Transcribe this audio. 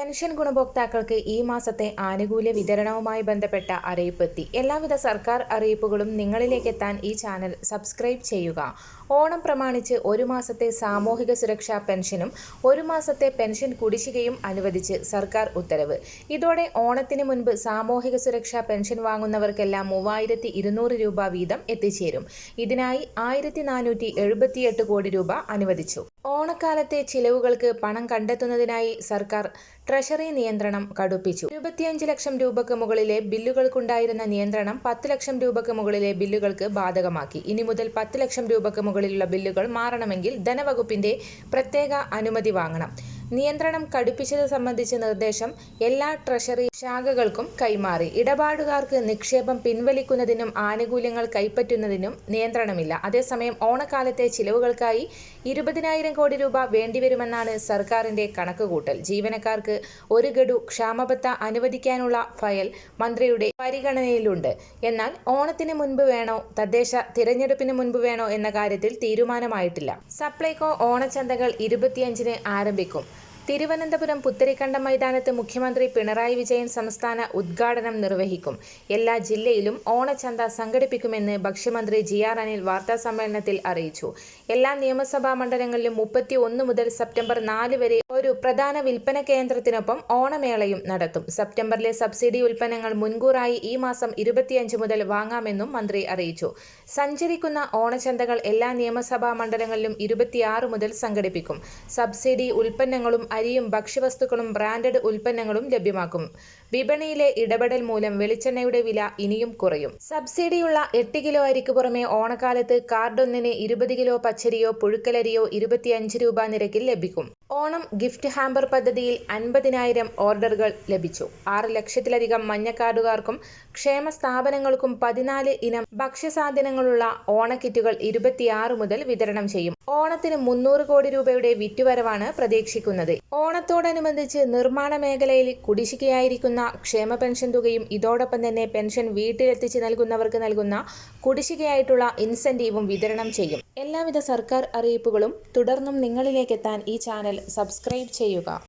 Pension ഗുണഭോക്താക്കൾക്ക് ഈ മാസത്തെ ആനുകൂല്യ വിതരണവുമായി ബന്ധപ്പെട്ട അറിയിപ്പെത്തി എല്ലാവിധ സർക്കാർ അറിയിപ്പുകളും നിങ്ങളിലേക്ക് എത്താൻ ഈ ചാനൽ സബ്സ്ക്രൈബ് ചെയ്യുക. ഓണം പ്രമാണിച്ച് ഒരു മാസത്തെ സാമൂഹിക സുരക്ഷാ പെൻഷനും ഒരു മാസത്തെ പെൻഷൻ കുടിശ്ശികയും അനുവദിച്ച് സർക്കാർ ഉത്തരവ്. ഇതോടെ ഓണത്തിന് മുൻപ് സാമൂഹിക സുരക്ഷാ പെൻഷൻ വാങ്ങുന്നവർക്കെല്ലാം മൂവായിരത്തി ഇരുന്നൂറ് രൂപ വീതം എത്തിച്ചേരും. ഇതിനായി ആയിരത്തി നാനൂറ്റി എഴുപത്തിയെട്ട് കോടി രൂപ അനുവദിച്ചു. ഓണക്കാലത്തെ ചിലവുകൾക്ക് പണം കണ്ടെത്തുന്നതിനായി സർക്കാർ ട്രഷറി നിയന്ത്രണം കടുപ്പിച്ചു. ഇരുപത്തിയഞ്ച് ലക്ഷം രൂപയ്ക്ക് മുകളിലെ ബില്ലുകൾക്കുണ്ടായിരുന്ന നിയന്ത്രണം പത്ത് ലക്ഷം രൂപയ്ക്ക് മുകളിലെ ബില്ലുകൾക്ക് ബാധകമാക്കി. ഇനി മുതൽ പത്ത് ലക്ഷം രൂപയ്ക്ക് മുകളിലുള്ള ബില്ലുകൾ മാറണമെങ്കിൽ ധനവകുപ്പിന്റെ പ്രത്യേക അനുമതി വാങ്ങണം. നിയന്ത്രണം കടുപ്പിച്ചത് സംബന്ധിച്ച നിർദ്ദേശം എല്ലാ ട്രഷറി ശാഖകൾക്കും കൈമാറി. ഇടപാടുകാർക്ക് നിക്ഷേപം പിൻവലിക്കുന്നതിനും ആനുകൂല്യങ്ങൾ കൈപ്പറ്റുന്നതിനും നിയന്ത്രണമില്ല. അതേസമയം ഓണക്കാലത്തെ ചിലവുകൾക്കായി ഇരുപതിനായിരം കോടി രൂപ വേണ്ടിവരുമെന്നാണ് സർക്കാരിന്റെ കണക്കുകൂട്ടൽ. ജീവനക്കാർക്ക് ഒരു ഗഡു ക്ഷാമബത്ത അനുവദിക്കാനുള്ള ഫയൽ മന്ത്രിയുടെ പരിഗണനയിലുണ്ട്. എന്നാൽ ഓണത്തിന് മുൻപ് വേണോ തദ്ദേശ തിരഞ്ഞെടുപ്പിന് മുൻപ് വേണോ എന്ന കാര്യത്തിൽ തീരുമാനമായിട്ടില്ല. സപ്ലൈകോ ഓണച്ചന്തകൾ ഇരുപത്തിയഞ്ചിന് ആരംഭിക്കും. തിരുവനന്തപുരം പുത്തരിക്കണ്ടം മൈതാനത്ത് മുഖ്യമന്ത്രി പിണറായി വിജയൻ സംസ്ഥാന ഉദ്ഘാടനം നിർവഹിക്കും. എല്ലാ ജില്ലയിലും ഓണച്ചന്ത സംഘടിപ്പിക്കുമെന്ന് ഭക്ഷ്യമന്ത്രി ജി ആർ അനിൽ വാർത്താസമ്മേളനത്തിൽ അറിയിച്ചു. എല്ലാ നിയമസഭാ മണ്ഡലങ്ങളിലും മുപ്പത്തി ഒന്ന് മുതൽ സെപ്റ്റംബർ നാല് വരെ ഒരു പ്രധാന വിൽപ്പന കേന്ദ്രത്തിനൊപ്പം ഓണമേളയും നടത്തും. സെപ്റ്റംബറിലെ സബ്സിഡി ഉൽപ്പന്നങ്ങൾ മുൻകൂറായി ഈ മാസം ഇരുപത്തിയഞ്ച് മുതൽ വാങ്ങാമെന്നും മന്ത്രി അറിയിച്ചു. സഞ്ചരിക്കുന്ന ഓണചന്തകൾ എല്ലാ നിയമസഭാ മണ്ഡലങ്ങളിലും ഇരുപത്തിയാറ് മുതൽ സംഘടിപ്പിക്കും. സബ്സിഡി ഉൽപ്പന്നങ്ങളും അരിയും ഭക്ഷ്യവസ്തുക്കളും ബ്രാൻഡഡ് ഉൽപ്പന്നങ്ങളും ലഭ്യമാക്കും. വിപണിയിലെ ഇടപെടൽ മൂലം വെളിച്ചെണ്ണയുടെ വില ഇനിയും കുറയും. സബ്സിഡിയുള്ള എട്ട് കിലോ അരിക്ക് പുറമെ ഓണക്കാലത്ത് കാർഡൊന്നിന് ഇരുപത് കിലോ പച്ചരിയോ പുഴുക്കലരിയോ ഇരുപത്തിയഞ്ച് രൂപ നിരക്കിൽ ലഭിക്കും. ഓണം ഗിഫ്റ്റ് ഹാമ്പർ പദ്ധതിയിൽ അൻപതിനായിരം ഓർഡറുകൾ ലഭിച്ചു. ആറ് ലക്ഷത്തിലധികം മഞ്ഞക്കാർഡുകാർക്കും ക്ഷേമ സ്ഥാപനങ്ങൾക്കും പതിനാല് ഇനം ഭക്ഷ്യസാധനങ്ങളുള്ള ഓണക്കിറ്റുകൾ ഇരുപത്തിയാറ് മുതൽ വിതരണം ചെയ്യും. ഓണത്തിന് മുന്നൂറ് കോടി രൂപയുടെ വിറ്റുവരവാണ് പ്രതീക്ഷിക്കുന്നത്. ഓണത്തോടനുബന്ധിച്ച് നിർമ്മാണ മേഖലയിൽ കുടിശ്ശികയായിരിക്കുന്ന ക്ഷേമ പെൻഷൻ തുകയും ഇതോടൊപ്പം തന്നെ പെൻഷൻ വീട്ടിലെത്തിച്ച് നൽകുന്നവർക്ക് നൽകുന്ന കുടിശ്ശികയായിട്ടുള്ള ഇൻസെന്റീവും വിതരണം ചെയ്യും. എല്ലാവിധ സർക്കാർ അറിയിപ്പുകളും തുടർന്നും നിങ്ങളിലേക്കെത്താൻ ഈ ചാനൽ സബ്സ്ക്രൈബ് ചെയ്യുക.